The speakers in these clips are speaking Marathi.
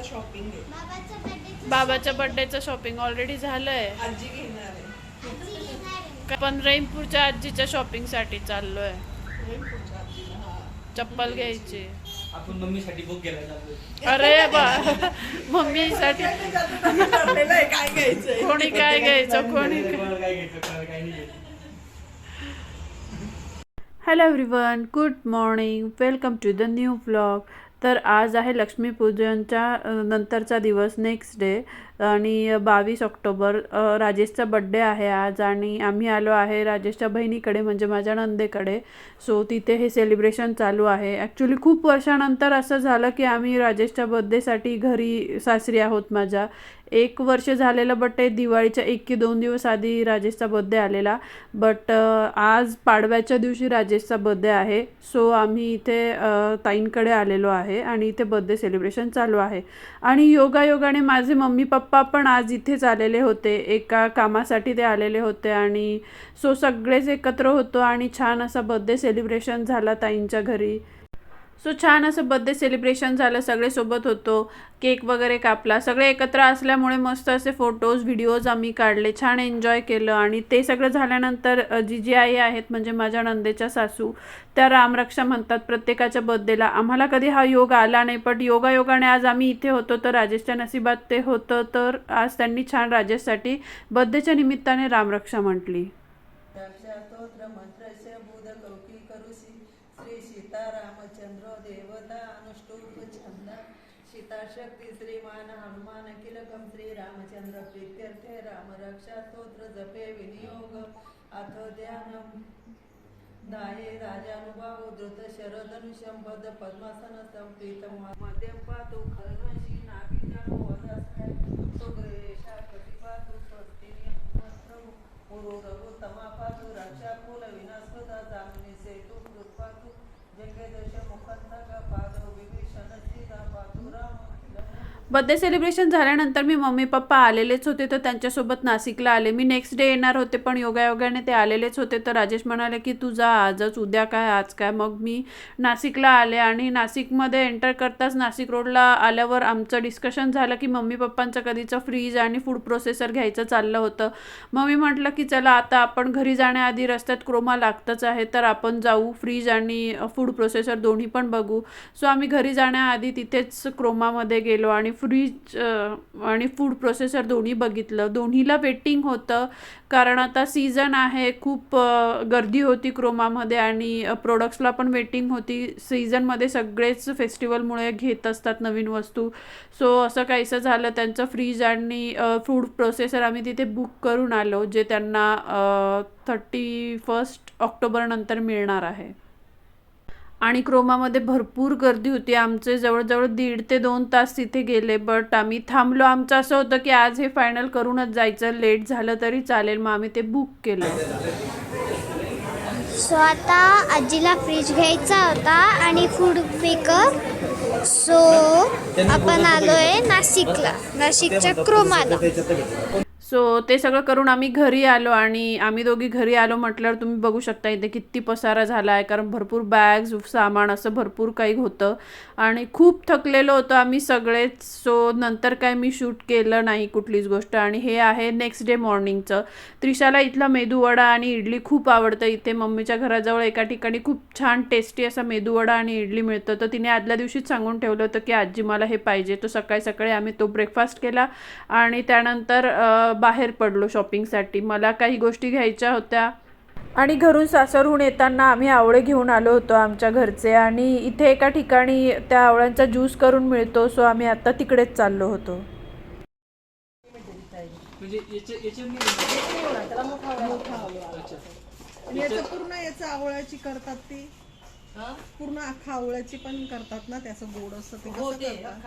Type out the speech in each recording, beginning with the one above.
बर्थडेचं शॉपिंग आहे बाबाच्या बर्थडेचं शॉपिंग ऑलरेडी झालंय. आजी घेणार आहे. आजी घेणार आहे. पण रहीमपूरच्या आजीच्या शॉपिंगसाठी चाललोय. हा. चप्पल घ्यायची. आपण मम्मीसाठी बुक केला जातो अरे बा मम्मीसाठी. काय घ्यायचंय? कोणी काय घ्यायचं? कोणी काय घ्यायचं? घ्यायचं? Hello everyone good morning welcome to the new vlog तर आज आहे लक्ष्मीपूजनच्या नंतरचा दिवस नेक्स्ट डे आणि बावीस ऑक्टोबर राजेशचा बड्डे आहे आज आणि आम्ही आलो आहे राजेशच्या बहिणीकडे म्हणजे माझ्या नंदेकडे. सो तिथे हे सेलिब्रेशन चालू आहे. ॲक्च्युली खूप वर्षानंतर असं झालं की आम्ही राजेशच्या बड्डेसाठी घरी सासरी आहोत माझ्या. एक वर्ष झालेलं बट दिवाळीच्या एक की दोन दिवस आधी राजेशचा बड्डे आलेला. बट आज पाडव्याच्या दिवशी राजेशचा बड्डे आहे. सो आम्ही इथे ताईंकडे आलेलो आहे आणि इथे बड्डे सेलिब्रेशन चालू आहे. आणि योगायोगाने माझे मम्मी पप्पा पप्पा पण आज इथेच आलेले होते. एका कामासाठी ते आलेले होते आणि सो सगळेच एकत्र होतो आणि छान असा बर्थडे सेलिब्रेशन झाला ताईंच्या घरी. सो छान असं बड्डे सेलिब्रेशन झालं सगळे सोबत होतो केक वगैरे कापला सगळे एकत्र असल्यामुळे मस्त असे फोटोज व्हिडिओज आम्ही काढले छान एन्जॉय केलं आणि ते सगळं झाल्यानंतर जी जिजी आई आहेत म्हणजे माझ्या नंदेच्या सासू त्या रामरक्षा म्हणतात प्रत्येकाच्या बर्थडेला आम्हाला कधी हा योग आला नाही पण योगायोगाने आज आम्ही इथे होतो तर राजेशच्या नशिबात ते होतं तर आज त्यांनी छान राजेशसाठी बर्थडेच्या निमित्ताने रामरक्षा म्हटली. स्तोत्र करुषी श्री सीतारामचंद्र देवता अनुष्टुप छंद सीताशक्ती श्रीमान हनुमान किलकम श्री रामचंद्र प्रीत्यर्थे राम रक्षा स्तोत्र जपे विनियोग अथ ध्यानम। दाये राजानुभाव द्रुत शरदनुषम पद पद्मासन संप्रीतम मध्यम पातु खर्वशी नाभिजानो वदस्मै सुग्रेशा प्रतिपातु स्वस्तिनी नमस्तु गुरु रघु तमा पातु रक्षा कुल विनास्पदा जामिनी सेतु कृत पातु जगदश मुखंतक पाद विभीषण सीता पातु बर्थडे सेलिब्रेशन झाल्यानंतर मी मम्मी पप्पा आलेलेच होते तर त्यांच्यासोबत नाशिकला आले. मी नेक्स्ट डे येणार होते पण योगायोगाने ते आलेलेच होते. तर राजेश म्हणाले की तू जा आजच उद्या काय आज काय? मग मी नाशिकला आले आणि नाशिकमध्ये एंटर करताच नाशिक रोडला आल्यावर आमचं डिस्कशन झालं की मम्मी पप्पांचं कधीचं फ्रीज आणि फूड प्रोसेसर घ्यायचं चाललं होतं. मग मी म्हटलं की चला आता आपण घरी जाण्याआधी रस्त्यात क्रोमा लागतंच आहे तर आपण जाऊ फ्रीज आणि फूड प्रोसेसर दोन्ही पण बघू. सो आम्ही घरी जाण्याआधी तिथेच क्रोमामध्ये गेलो आणि फ्रीज आणि फूड प्रोसेसर दोन्ही बघितलं. दोन्हीला वेटिंग होतं. कारण आता सीझन आहे. खूप गर्दी होती क्रोमामध्ये आणि प्रोडक्ट्सला पण वेटिंग होती. सीझनमध्ये सगळेच फेस्टिवलमुळे घेत असतात नवीन वस्तू. सो असं काहीसं झालं. त्यांचं फ्रीज आणि फूड प्रोसेसर आम्ही तिथे बुक करून आलो जे त्यांना थर्टी फर्स्ट ऑक्टोबरनंतर मिळणार आहे. आणि क्रोमामध्ये भरपूर गर्दी होती. आमचे जवळजवळ दीड ते दोन तास तिथे गेले बट आम्ही थांबलो. आमचं असं होतं की आज हे फायनल करूनच जायचं. लेट झालं तरी चालेल. मग आम्ही ते बुक केलं. सो आता आजीला फ्रीज घ्यायचा होता आणि फूड मेकर सो आपण आलोय नाशिकला. नाशिकच्या क्रोमाला. सो ते सगळं करून आम्ही घरी आलो आणि आम्ही दोघी घरी आलो म्हटल्यावर तुम्ही बघू शकता इथे किती पसारा झाला आहे कारण भरपूर बॅग्स सामान असं भरपूर काही होतं. आणि खूप थकलेलो होतो आम्ही सगळेच. सो नंतर काय मी शूट केलं नाही कुठलीच गोष्ट. आणि हे आहे नेक्स्ट डे मॉर्निंगचं त्रिशाला इथला मेदूवडा आणि इडली खूप आवडतं. इथे मम्मीच्या घराजवळ एका ठिकाणी खूप छान टेस्टी असा मेदूवडा आणि इडली मिळतं. तर तिने आदल्या दिवशीच सांगून ठेवलं होतं की आजी मला हे पाहिजे. तर सकाळी सकाळी आम्ही तो ब्रेकफास्ट केला. आणि त्यानंतर बाहेर पडलो शॉपिंगसाठी. मला काही गोष्टी घ्यायच्या होत्या. आणि घरून सासरहून येताना आम्ही आवळे घेऊन आलो होतो आमच्या घरचे आणि इथे एका ठिकाणी त्या आवळ्यांचा ज्यूस करून मिळतो सो आम्ही आता तिकडेच चाललो होतो. म्हणजे पूर्ण याचं आवळ्याची करतात ती? पूर्ण अख्खा आवळ्याची पण करतात ना त्याचं गोड असतं ते कसं करतात.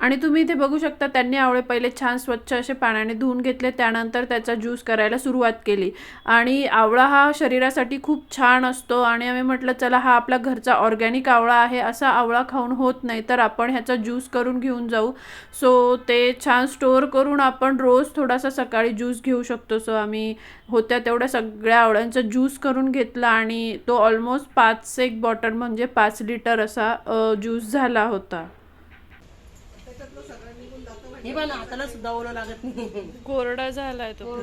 आणि तुम्ही इथे बघू शकता त्यांनी आवळे पहिले छान स्वच्छ असे पाण्याने धुवून घेतले त्यानंतर त्याचा ज्यूस करायला सुरुवात केली. आणि आवळा हा शरीरासाठी खूप छान असतो आणि आम्ही म्हटलं चला हा आपला घरचा ऑर्गॅनिक आवळा आहे असा आवळा खाऊन होत नाही तर आपण ह्याचा ज्यूस करून घेऊन जाऊ. सो ते छान स्टोअर करून आपण रोज थोडासा सकाळी ज्यूस घेऊ शकतो. सो आम्ही होत्या तेवढ्या सगळ्या आवळ्यांचा ज्यूस करून घेतला आणि तो ऑलमोस्ट पाच एक बॉटल म्हणजे पाच लिटर असा ज्यूस झाला होता. हे हाताला सुद्धा ओलं लागत नाही. कोरडा झालाय तो.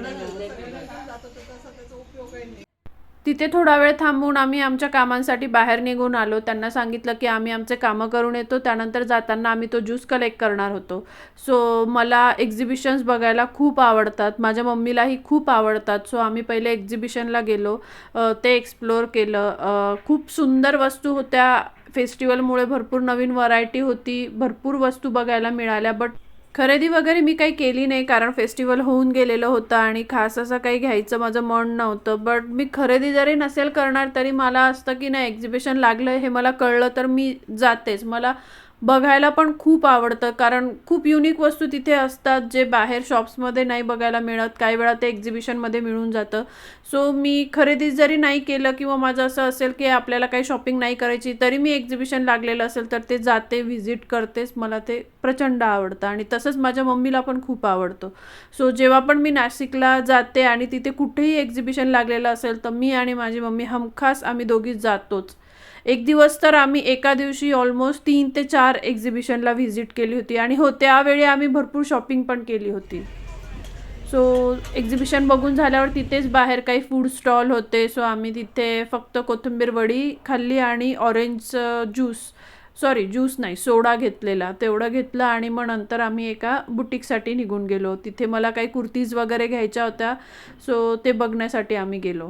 तिथे थोडा वेळ थांबून आम्ही आमच्या कामांसाठी बाहेर निघून आलो. त्यांना सांगितलं की आम्ही आमचे कामं करून येतो. त्यानंतर जाताना आम्ही तो ज्यूस कलेक्ट करणार होतो. सो मला एक्झिबिशन्स बघायला खूप आवडतात. माझ्या मम्मीलाही खूप आवडतात. सो आम्ही पहिले एक्झिबिशनला गेलो. अ, ते एक्सप्लोअर केलं. अ, खूप सुंदर वस्तू होत्या. फेस्टिवलमुळे भरपूर नवीन व्हरायटी होती. भरपूर वस्तू बघायला मिळाल्या. बट खरेदी वगैरे मी काही केली नाही कारण फेस्टिवल होऊन गेलेलं होतं आणि खास असं काही घ्यायचं माझं मन नव्हतं. बट मी खरेदी जरी नसेल करणार तरी मला असतं की नाही एक्झिबिशन लागलं हे मला कळलं तर मी जातेच. मला बघायला पण खूप आवडतं कारण खूप युनिक वस्तू तिथे असतात जे बाहेर शॉप्समध्ये नाही बघायला मिळत. काही वेळा ते एक्झिबिशनमध्ये मिळून जातं. सो मी खरेदी जरी नाही केलं किंवा माझं असं असेल की आपल्याला काही शॉपिंग नाही करायची तरी मी एक्झिबिशन लागलेलं असेल तर ते जाते व्हिजिट करतेच. मला ते प्रचंड आवडतं आणि तसंच माझ्या मम्मीला पण खूप आवडतो. सो जेव्हा पण मी नाशिकला जाते आणि तिथे कुठेही एक्झिबिशन लागलेलं असेल तर मी आणि माझी मम्मी हमखास आम्ही दोघीच जातोच. एक दिवस तर आम्ही एका दिवशी ऑलमोस्ट तीन ते चार एक्झिबिशनला व्हिजिट केली होती आणि हो त्यावेळी आम्ही भरपूर शॉपिंग पण केली होती. सो एक्झिबिशन बघून झाल्यावर तिथेच बाहेर काही फूड स्टॉल होते. सो आम्ही तिथे फक्त कोथिंबीर वडी खाल्ली आणि ऑरेंज ज्यूस सॉरी ज्यूस नाही सोडा घेतलेला. तेवढं घेतलं आणि मग नंतर आम्ही एका बुटीकसाठी निघून गेलो. तिथे मला काही कुर्तीज वगैरे घ्यायच्या होत्या. सो ते बघण्यासाठी आम्ही गेलो.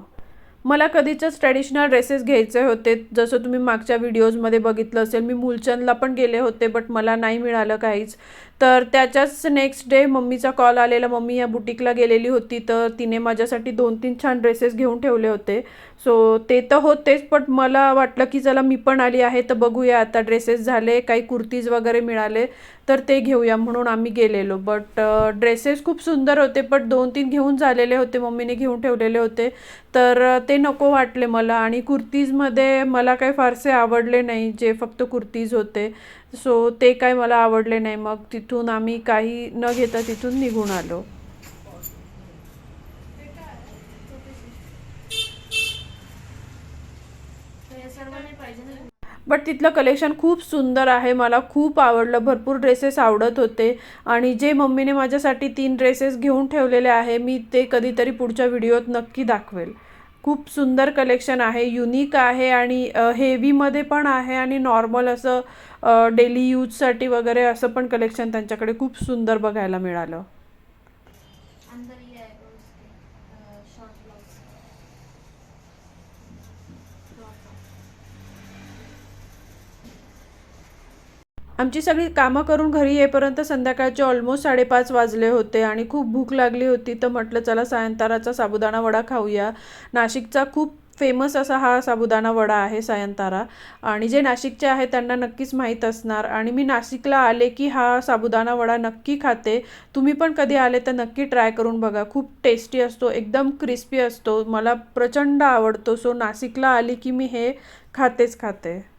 मला कधीचंच ट्रॅडिशनल ड्रेसेस घ्यायचे होते. जसं तुम्ही मागच्या व्हिडिओजमध्ये बघितलं असेल मी मुलचंदला पण गेले होते बट मला नाही मिळालं काहीच. तर त्याच्याच नेक्स्ट डे मम्मीचा कॉल आलेला. मम्मी या बुटीकला गेलेली होती तर तिने माझ्यासाठी दोन तीन छान ड्रेसेस घेऊन ठेवले होते. सो ते तर होतेच पण मला वाटलं की चला मी पण आली आहे तर बघूया आता ड्रेसेस झाले काही कुर्तीज वगैरे मिळाले तर ते घेऊया म्हणून आम्ही गेलेलो. बट ड्रेसेस खूप सुंदर होते बट दोन तीन घेऊन झालेले होते मम्मीने घेऊन ठेवलेले होते. तर ते नको वाटले मला. आणि कुर्तीजमध्ये मला काही फारसे आवडले नाही जे फक्त कुर्तीज होते. सो ते काय मला आवडले नाही. मग तिथून आम्ही काही न घेता तिथून निघून आलो. बट तिथलं कलेक्शन खूप सुंदर आहे. मला खूप आवडलं. भरपूर ड्रेसेस आवडत होते. आणि जे मम्मीने माझ्यासाठी तीन ड्रेसेस घेऊन ठेवलेले आहे मी ते कधीतरी पुढच्या व्हिडिओत नक्की दाखवेल. खूप सुंदर कलेक्शन आहे युनिक आहे आणि हेवीमध्ये पण आहे आणि नॉर्मल असं डेली यूजसाठी वगैरे असं पण कलेक्शन त्यांच्याकडे खूप सुंदर बघायला मिळालं. आमची सगळी कामं करून घरी येईपर्यंत संध्याकाळचे ऑलमोस्ट साडेपाच वाजले होते आणि खूप भूक लागली होती. तर म्हटलं चला सायंताराचा साबुदाणा वडा खाऊया. नाशिकचा खूप फेमस असा हा साबुदाणा वडा आहे सायंतारा. आणि जे नाशिकचे आहे त्यांना नक्कीच माहीत असणार. आणि मी नाशिकला आले की हा साबुदाणा वडा नक्की खाते. तुम्ही पण कधी आले तर नक्की ट्राय करून बघा. खूप टेस्टी असतो एकदम क्रिस्पी असतो. मला प्रचंड आवडतो. सो नाशिकला आली की मी हे खातेच खाते.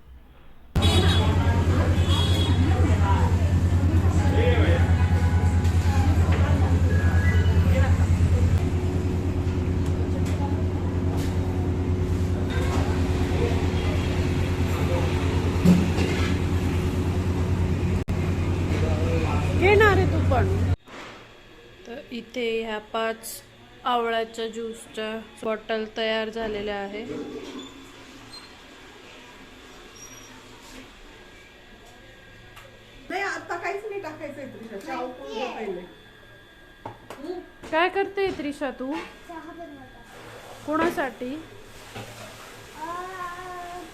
इथे ह्या पाच आवळ्याच्या ज्यूसच्या बॉटल तयार झालेल्या आहे काय करते त्रिशा तू? चहा बनवता कोणासाठी?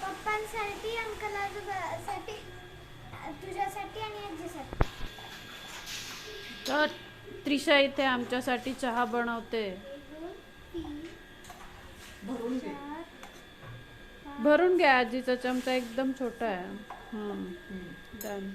पप्पांसाठी अंकल आजोबासाठी तुझ्यासाठी आणि आजीसाठी. त्रिशा इथे आमच्यासाठी चहा बनवते. भरून घ्या आजीचा चमचा एकदम छोटा आहे. डन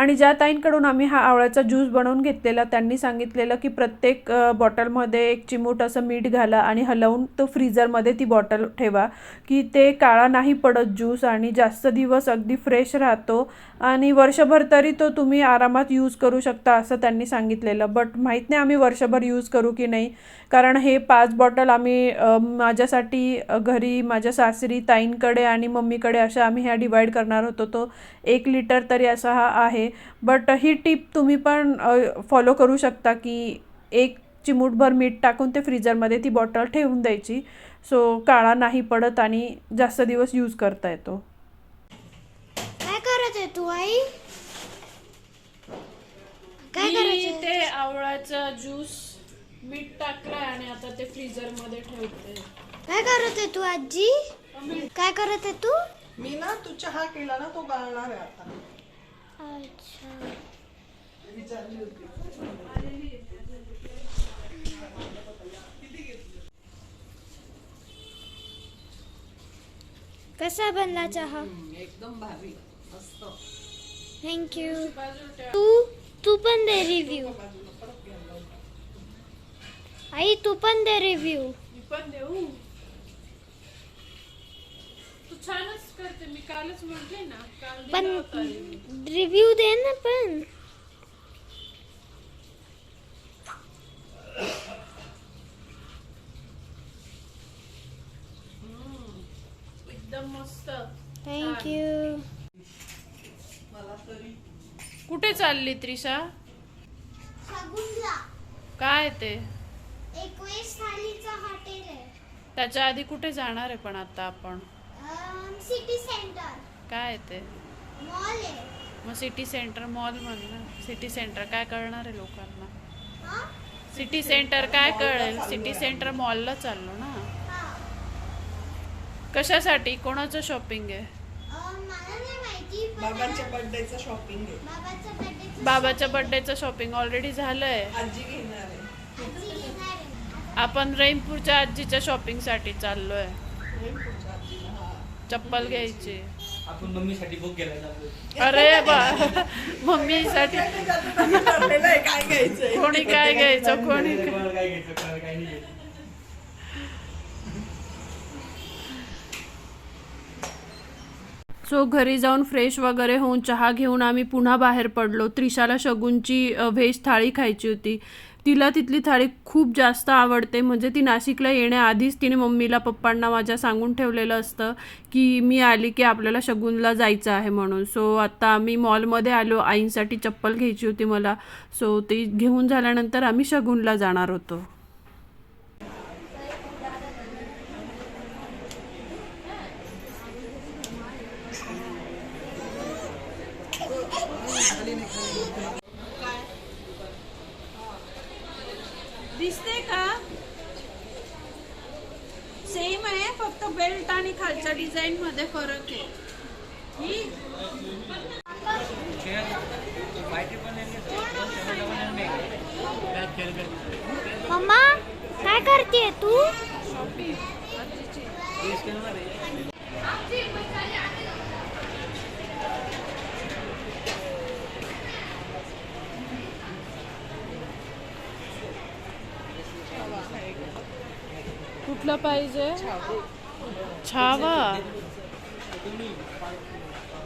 आणि ज्या ताईंकडून आम्ही हा आवळ्याचा ज्यूस बनवून घेतलेला त्यांनी सांगितलेलं की प्रत्येक बॉटलमध्ये एक चिमूट असं मीठ घाला आणि हलवून तो फ्रीजरमध्ये ती बॉटल ठेवा की ते काळा नाही पडत ज्यूस आणि जास्त दिवस अगदी फ्रेश राहतो आणि वर्षभर तरी तो तुम्ही आरामात यूज करू शकता असं त्यांनी सांगितलेलं. बट माहीत नाही आम्ही वर्षभर यूज करू की नाही कारण हे पाच बॉटल आम्ही माझ्यासाठी घरी माझ्या सासरी ताईंकडे आणि मम्मीकडे अशा आम्ही ह्या डिवाईड करणार होतो. तो एक लिटर तरी असा हा आहे. बट ही टीप तुम्ही पण फॉलो करू शकता की एक चिमूटभर मीठ टाकून ते फ्रीजरमध्ये ती बॉटल ठेवून द्यायची. सो काळा नाही पडत आणि जास्त दिवस यूज करता येतो. काय करत आहे तू आई? काय करायचं ते आवळाचा ज्यूस मीठ टाकलाय आणि आता ते फ्रीजरमध्ये ठेवते. काय करत आहे तू आजी? काय करत आहे तू? मी ना तू चहा केला ना तो गाळणार आहे आता. कसा बनला चहा? एकदम भारी. मस्त. थँक्यू तू तू पण दे रिव्ह्यू आई तू पण दे रिव्ह्यू मी पण देऊ. छानच करते मी कालच म्हटले ना काल दिला पण होता review. रिव्ह्यू दे ना पण. एकदम मस्त. थँक्यू मला तरी कुठे चालली त्रिशा? शगुनला. काय ते? एकवीस थालीचं हॉटेल आहे. त्याच्या आधी कुठे जाणार आहे पण आता आपण? सिटी सेंटर काय ते? मॉल आहे. मग सिटी सेंटर मॉल म्हणणार सिटी सेंटर काय कळणार आहे लोकांना? हा? सिटी सेंटर काय कळेल? सिटी सेंटर मॉलला चाललो ना. हा. कशासाठी? कोणाचं शॉपिंग आहे? अं, मला नाही माहिती पण बाबांच्या बर्थडेचं शॉपिंग आहे. बाबाच्या बर्थडेचं शॉपिंग ऑलरेडी झालंय. आहे. आहे. आपण रहीमपूरच्या आजीच्या शॉपिंगसाठी चाललोय होईल पुढच्या आजीला हा चप्पल घ्यायची. आपण मम्मीसाठी बुक केला चाललोय अरे बा मम्मीसाठी. काय कोणी घ्यायचं कोणी काय? घ्यायचं कोणाला काय नाही घ्यायचं. सो घरी जाऊन फ्रेश वगैरे होऊन चहा घेऊन आम्ही पुन्हा बाहेर पडलो. त्रिशाला शगुनची व्हेज थाळी खायची होती. तिला तिथली थाळी खूप जास्त आवडते. म्हणजे ती नाशिकला येण्याआधीच तिने मम्मीला पप्पांना माझ्या सांगून ठेवलेलं असतं की मी आली की आपल्याला शगुनला जायचं आहे म्हणून. सो आत्ता आम्ही मॉलमध्ये आलो आईंसाठी चप्पल घ्यायची होती मला. सो ती घेऊन झाल्यानंतर आम्ही शगुनला जाणार होतो. दिसते का? सेम आहे फक्त बेल्ट आणि खालच्या डिझाईन मध्ये फरक आहे. ही मम्मा काय करते तू? कुठला पाहिजे? छावा.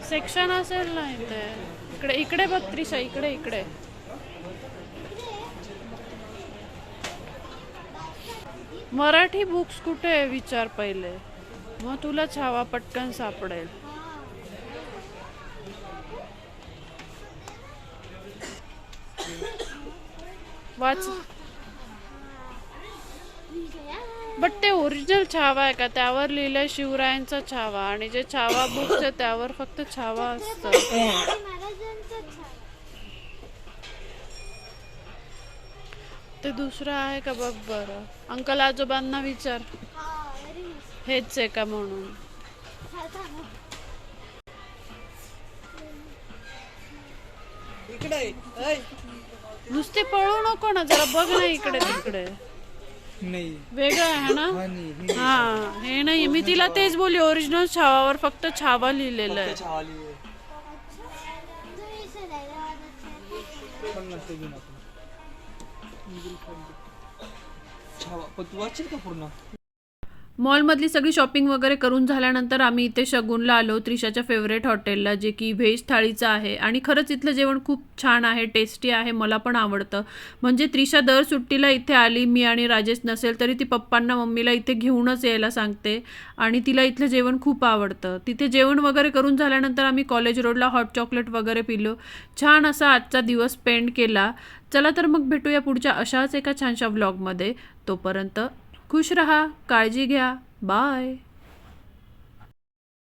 सेक्शन असेल ना इथे. इकडे इकडे बघ त्रिशा इकडे इकडे. मराठी बुक्स कुठे आहे? विचार पहिले. मग तुला छावा पटकन सापडेल. वाच. बट ते ओरिजिनल छावा आहे का? त्यावर लिहिलंय शिवरायांचा छावा. आणि जे छावा बुक्स आहे त्यावर फक्त छावा असतं. ते दुसरं आहे का? बघ बरं. अंकल आजोबांना विचार. हेच आहे का म्हणून? नुसते पळू नको ना. जरा बघ ना इकडे तिकडे नाही वेगळं आहे ना? हा हे हा हे नाही मी तिला तेच बोलली ओरिजिनल छावावर फक्त छावा लिहिलेलं आहे. छावाली आहे. तुम्ही सरायला पन्नास घेऊन आपण. छावा पण तू वाचशील का पूर्ण? मॉलमधली सगळी शॉपिंग वगैरे करून झाल्यानंतर आम्ही इथे शगुनला आलो त्रिशाच्या फेवरेट हॉटेलला जे की व्हेज थाळीचं आहे. आणि खरंच इथलं जेवण खूप छान आहे टेस्टी आहे मला पण आवडतं. म्हणजे त्रिशा दर सुट्टीला इथे आली मी आणि राजेश नसेल तरी ती पप्पांना मम्मीला इथे घेऊनच यायला सांगते. आणि तिला इथलं जेवण खूप आवडतं. तिथे जेवण वगैरे करून झाल्यानंतर आम्ही कॉलेज रोडला हॉट चॉकलेट वगैरे पिलो. छान असा आजचा दिवस स्पेंड केला. चला तर मग भेटूया पुढच्या अशाच एका छानशा व्लॉगमध्ये तोपर्यंत खुश रहा काळजी घ्या. बाय.